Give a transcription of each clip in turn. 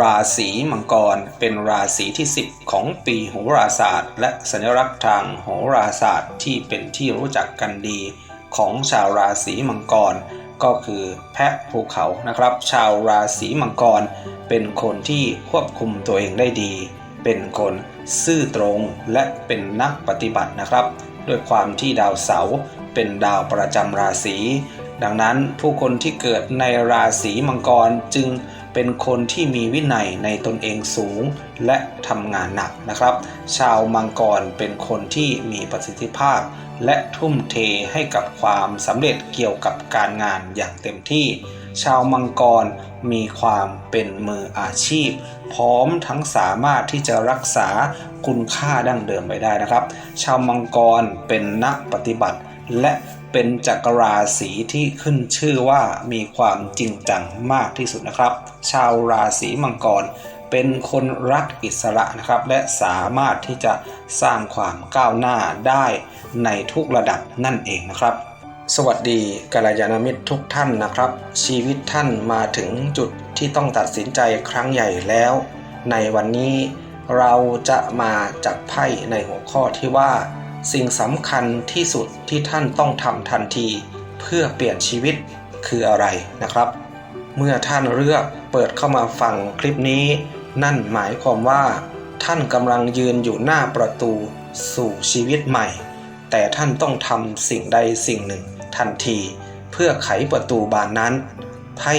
ราศีมังกรเป็นราศีที่ 10 ของปีโหราศาสตร์ และสัญลักษณ์ทางโหราศาสตร์ที่เป็นที่รู้จักกันดีของชาวราศีมังกร ก็คือแพะภูเขานะครับ ชาวราศีมังกร เป็นคนที่ควบคุมตัวเองได้ดี เป็นคนซื่อตรงและเป็นนักปฏิบัตินะครับ ด้วยความที่ดาวเสาร์เป็นดาวประจำราศีดังนั้นผู้คนที่เกิดในราศีมังกรจึง เป็นคนที่มีวินัยในตนเองสูงและทำงานหนักนะครับ ชาวมังกรเป็นคนที่มีประสิทธิภาพ และทุ่มเทให้กับความสำเร็จเกี่ยวกับการงานอย่างเต็มที่ ชาวมังกรมีความเป็นมืออาชีพ พร้อมทั้งสามารถที่จะรักษาคุณค่าดั้งเดิมไว้ได้นะครับ ชาวมังกรเป็นนักปฏิบัติและ เป็นจักรราศีที่ขึ้นชื่อว่ามีความจริงจังมากที่สุดนะครับ ชาวราศีมังกรเป็นคนรักอิสระนะครับ และสามารถที่จะสร้างความก้าวหน้าได้ในทุกระดับนั่นเองนะครับ สวัสดีกัลยาณมิตรทุกท่านนะครับ ชีวิตท่านมาถึงจุดที่ต้องตัดสินใจครั้งใหญ่แล้ว ในวันนี้เราจะมาจับไพ่ในหัวข้อที่ว่า สิ่งสำคัญที่สุดที่ท่านต้องทำทันที เพื่อเปลี่ยนชีวิตคืออะไรนะครับ เมื่อท่านเลือกเปิดเข้ามาฟังคลิปนี้ นั่นหมายความว่า ท่านกำลังยืนอยู่หน้าประตูสู่ชีวิตใหม่ แต่ท่านต้องทำสิ่งใดสิ่งหนึ่งทันที เพื่อไขประตูบานนั้นไพ่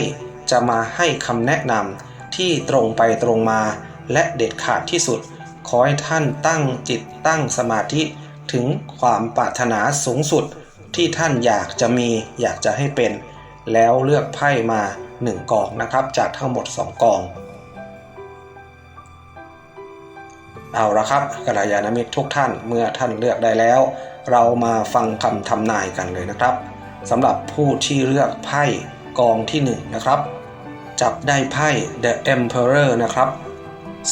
จะมาให้คำแนะนำที่ตรงไปตรงมาและเด็ดขาดที่สุด ขอให้ท่านตั้งจิตตั้งสมาธิ ถึงความปรารถนาสูงสุดที่ท่านอยากจะมีอยากจะให้เป็น แล้วเลือกไพ่มา 1กองนะครับ จากทั้งหมด 2กอง เอาละครับกัลยาณมิตรทุกท่านเมื่อท่านเลือกได้แล้ว เรามาฟังคำทำนายกันเลยนะครับสำหรับผู้ที่เลือกไพ่กองที่1นนะครับ จับได้ไพ่ The Emperor นะครับ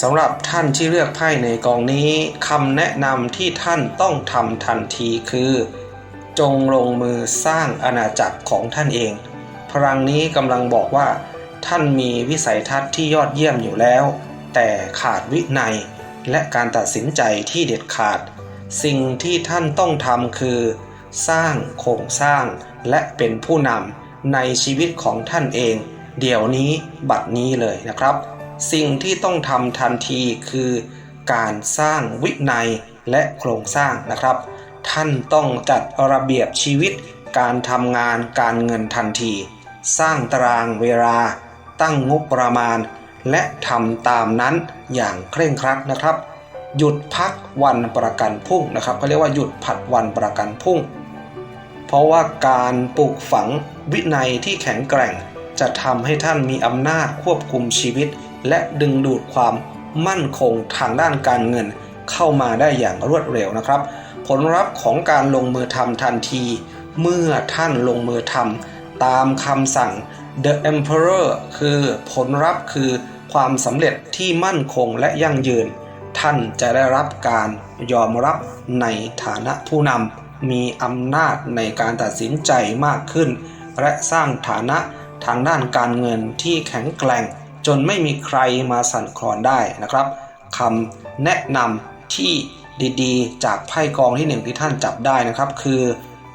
สำหรับท่านที่เลือกไพ่ในกองนี้คำแนะนำที่ท่านต้องทำทันทีคือ จงลงมือสร้างอาณาจักรของท่านเอง พลังนี้กำลังบอกว่า ท่านมีวิสัยทัศน์ที่ยอดเยี่ยมอยู่แล้ว แต่ขาดวินัย และการตัดสินใจที่เด็ดขาด สิ่งที่ท่านต้องทำคือ สร้างโครงสร้างและเป็นผู้นำในชีวิตของท่านเอง เดี๋ยวนี้บัดนี้เลยนะครับ สิ่งที่ต้องทำทันทีคือการสร้างวินัยและโครงสร้างนะครับ ท่านต้องจัดระเบียบชีวิต การทำงานการเงินทันที สร้างตารางเวลา ตั้งงบประมาณ และทำตามนั้นอย่างเคร่งครัดนะครับ หยุดพักวันประกันพรุ่งนะครับเขาเรียกว่าหยุดผัดวันประกันพรุ่ง เพราะว่าการปลูกฝังวินัยที่แข็งแกร่ง จะทำให้ท่านมีอำนาจควบคุมชีวิต และดึงดูดความมั่นคงทางด้านการเงิน เข้ามาได้อย่างรวดเร็วนะครับ ผลลัพธ์ของการลงมือทำทันที เมื่อท่านลงมือทำตามคำสั่ง The Emperor คือผลลัพธ์คือความสำเร็จที่มั่นคงและยั่งยืน ท่านจะได้รับการยอมรับในฐานะผู้นำมีอำนาจในการตัดสินใจมากขึ้น และสร้างฐานะทางด้านการเงินที่แข็งแกร่ง จนไม่มีใครมาสั่นคลอนได้นะครับคำแนะนำที่ดีๆ จากไพ่กองที่หนึ่งที่ท่านจับได้นะครับ คือ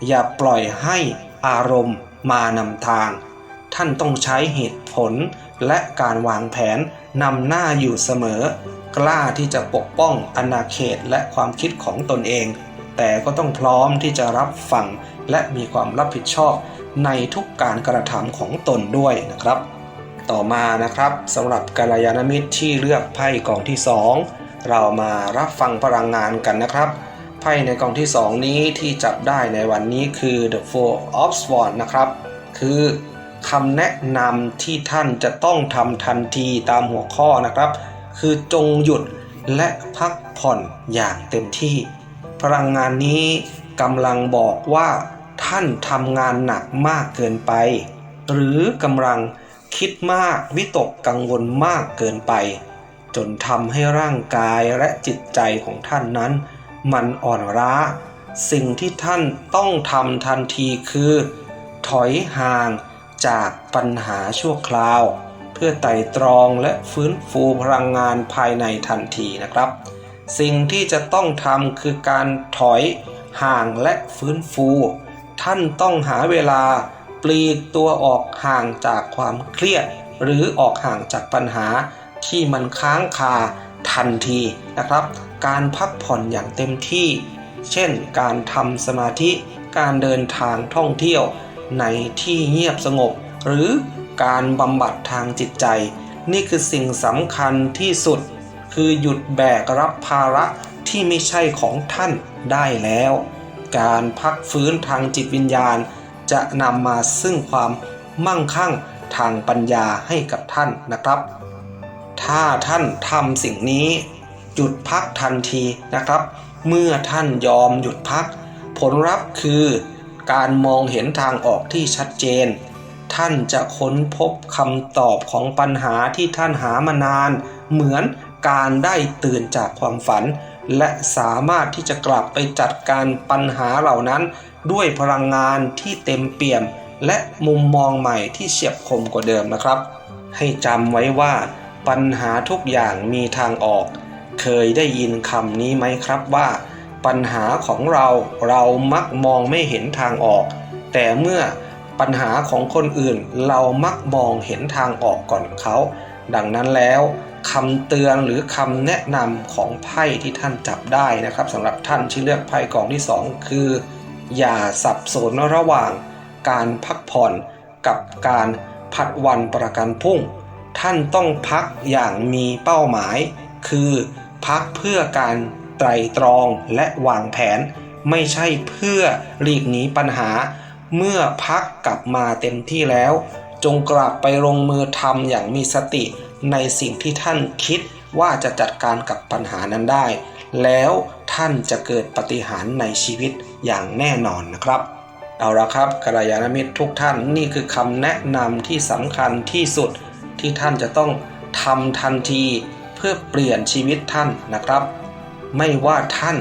อย่าปล่อยให้อารมณ์มานำทาง ท่านต้องใช้เหตุผลและการวางแผนนำหน้าอยู่เสมอ กล้าที่จะปกป้องอาณาเขตและความคิดของตนเอง แต่ก็ต้องพร้อมที่จะรับฟังและมีความรับผิดชอบในทุกการกระทำของตนด้วยนะครับ ต่อมานะครับสำหรับกัลยาณมิตรที่เลือกไพ่กองที่ 2 เรามารับฟังพลังงานกันนะครับไพ่ในกองที่ 2 นี้ที่จับได้ในวันนี้คือ The Four of Swords นะครับ คือคำแนะนำที่ท่านจะต้องทำทันทีตามหัวข้อนะครับ คือจงหยุดและพักผ่อนอย่างเต็มที่ พลังงานนี้กำลังบอกว่าท่านทำงานหนักมากเกินไป หรือกำลัง คิดมากวิตกกังวลมากเกินไป จนทำให้ร่างกายและจิตใจของท่านนั้น มันอ่อนล้า สิ่งที่ท่านต้องทำทันทีคือ ถอยห่างจากปัญหาชั่วคราวพพื่อไต่ตรองและฟื้นฟูพลังงานภายในทันทีนะครับ สิ่งที่จะต้องทำคือการถอยห่างและฟื้นฟู ท่านต้องหาเวลา ปลีกตัวออกห่างจากความเครียด หรือออกห่างจากปัญหาที่มันค้างคาทันทีนะครับ การพักผ่อนอย่างเต็มที่ เช่น การทำสมาธิการเดินทางท่องเที่ยวในที่เงียบสงบ หรือการบำบัดทางจิตใจ นี่คือสิ่งสำคัญที่สุด คือหยุดแบกรับภาระที่ไม่ใช่ของท่านได้แล้ว การพักฟื้นทางจิตวิญญาณ จะนำมาซึ่งความมั่งคั่งทางปัญญาให้กับท่านนะครับ ถ้าท่านทำสิ่งนี้ หยุดพักทันทีนะครับ เมื่อท่านยอมหยุดพัก ผลลัพธ์คือ การมองเห็นทางออกที่ชัดเจน ท่านจะค้นพบคำตอบของปัญหาที่ท่านหามานาน เหมือนการได้ตื่นจากความฝัน และสามารถที่จะกลับไปจัดการปัญหาเหล่านั้น ด้วยพลังงานที่เต็มเปี่ยม และมุมมองใหม่ที่เฉียบคมกว่าเดิมนะครับ ให้จำไว้ว่า ปัญหาทุกอย่างมีทางออก เคยได้ยินคำนี้ไหมครับว่า ปัญหาของเราเรามักมองไม่เห็นทางออก แต่เมื่อปัญหาของคนอื่นเรามักมองเห็นทางออกก่อนเขา ดังนั้นแล้ว คำเตือนหรือคำแนะนำของไพ่ที่ท่านจับได้นะครับสำหรับท่านที่เลือกไพ่กองที่ 2 คือ อย่าสับสนระหว่างการพักผ่อนกับการผัดวันประกันพุ่ง ท่านต้องพักอย่างมีเป้าหมาย คือพักเพื่อการไตรตรองและวางแผน ไม่ใช่เพื่อหลีกหนีปัญหา เมื่อพักกลับมาเต็มที่แล้ว จงกลับไปลงมือทำอย่างมีสติ ในสิ่งที่ท่านคิดว่าจะจัดการกับปัญหานั้นได้ แล้วท่านจะเกิดปฏิหารในชีวิตอย่างแน่นอนนะครับเอาละครับกัลยาณมิตรทุกท่านนี่คือคำแนะนำที่สำคัญที่สุดที่ท่านจะต้องทำทันทีเพื่อเปลี่ยนชีวิตท่านนะครับ ไม่ว่าท่าน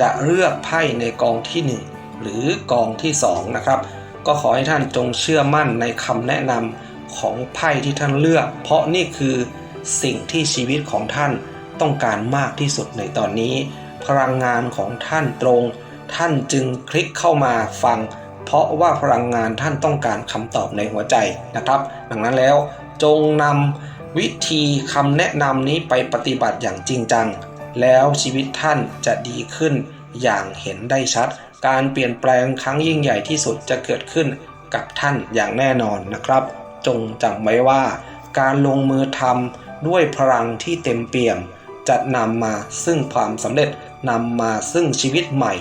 จะเลือกไพ่ในกองที่ 1 หรือกองที่ 2 นะครับ ก็ขอให้ท่านจงเชื่อมั่นในคำแนะนำ ของไพ่ที่ท่านเลือก เพราะนี่คือสิ่งที่ชีวิตของท่านต้องการมากที่สุดในตอนนี้ พลังงานของท่านตรง ท่านจึงคลิกเข้ามาฟัง เพราะว่าพลังงานท่านต้องการคำตอบในหัวใจนะครับ ดังนั้นแล้วจงนำวิธีคำแนะนำนี้ไปปฏิบัติอย่างจริงจัง แล้วชีวิตท่านจะดีขึ้นอย่างเห็นได้ชัด การเปลี่ยนแปลงครั้งยิ่งใหญ่ที่สุดจะเกิดขึ้นกับท่านอย่างแน่นอนนะครับ จงจำไว้ว่า การลงมือทำด้วยพลังที่เต็มเปี่ยม จะนำมาซึ่งความสำเร็จนำมาซึ่งชีวิตใหม่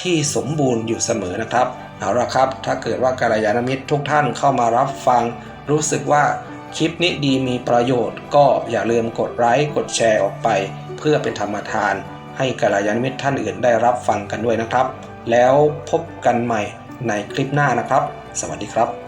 ที่สมบูรณ์อยู่เสมอนะครับเอาละครับ ถ้าเกิดว่ากัลยาณมิตรทุกท่านเข้ามารับฟัง รู้สึกว่าคลิปนี้ดีมีประโยชน์ ก็อย่าลืมกดไลค์กดแชร์ออกไป เพื่อเป็นธรรมทาน ให้กัลยาณมิตรท่านอื่นได้รับฟังกันด้วยนะครับ แล้วพบกันใหม่ในคลิปหน้านะครับ สวัสดีครับ